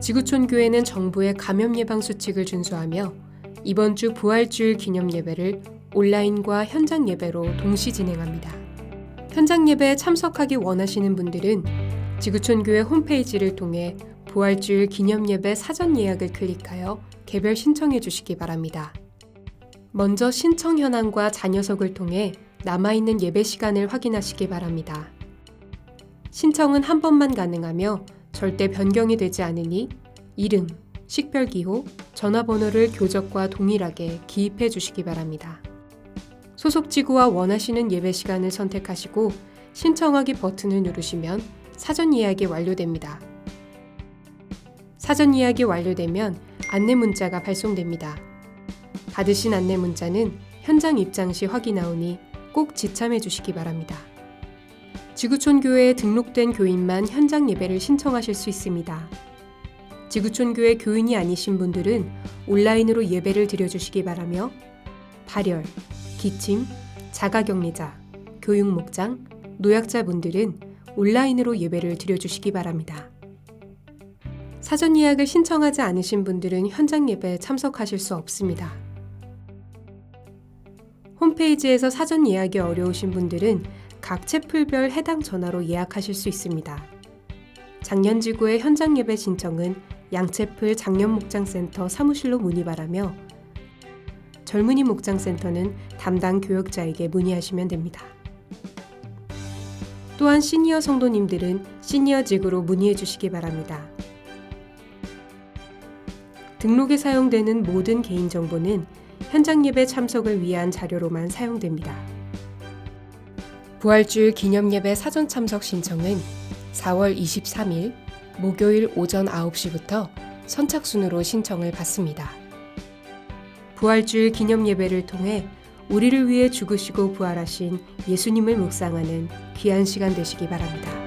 지구촌 교회는 정부의 감염 예방 수칙을 준수하며 이번 주 부활주일 기념 예배를 온라인과 현장 예배로 동시 진행합니다. 현장 예배에 참석하기 원하시는 분들은 지구촌 교회 홈페이지를 통해 부활주일 기념 예배 사전 예약을 클릭하여 개별 신청해 주시기 바랍니다. 먼저 신청 현황과 자녀석을 통해 남아있는 예배 시간을 확인하시기 바랍니다. 신청은 한 번만 가능하며 절대 변경이 되지 않으니 이름, 식별기호, 전화번호를 교적과 동일하게 기입해 주시기 바랍니다. 소속 지구와 원하시는 예배 시간을 선택하시고 신청하기 버튼을 누르시면 사전 예약이 완료됩니다. 사전 예약이 완료되면 안내 문자가 발송됩니다. 받으신 안내 문자는 현장 입장 시 확인하오니 꼭 지참해 주시기 바랍니다. 지구촌 교회에 등록된 교인만 현장 예배를 신청하실 수 있습니다. 지구촌 교회 교인이 아니신 분들은 온라인으로 예배를 드려주시기 바라며 발열, 기침, 자가격리자, 교육목장, 노약자분들은 온라인으로 예배를 드려주시기 바랍니다. 사전 예약을 신청하지 않으신 분들은 현장 예배에 참석하실 수 없습니다. 홈페이지에서 사전 예약이 어려우신 분들은 각 채플별 해당 전화로 예약하실 수 있습니다. 작년 지구의 현장 예배 신청은 양채플 작년 목장센터 사무실로 문의 바라며 젊은이 목장센터는 담당 교역자에게 문의하시면 됩니다. 또한 시니어 성도님들은 시니어 직으로 문의해 주시기 바랍니다. 등록에 사용되는 모든 개인정보는 현장 예배 참석을 위한 자료로만 사용됩니다. 부활주일 기념예배 사전 참석 신청은 4월 23일 목요일 오전 9시부터 선착순으로 신청을 받습니다. 부활주일 기념예배를 통해 우리를 위해 죽으시고 부활하신 예수님을 묵상하는 귀한 시간 되시기 바랍니다.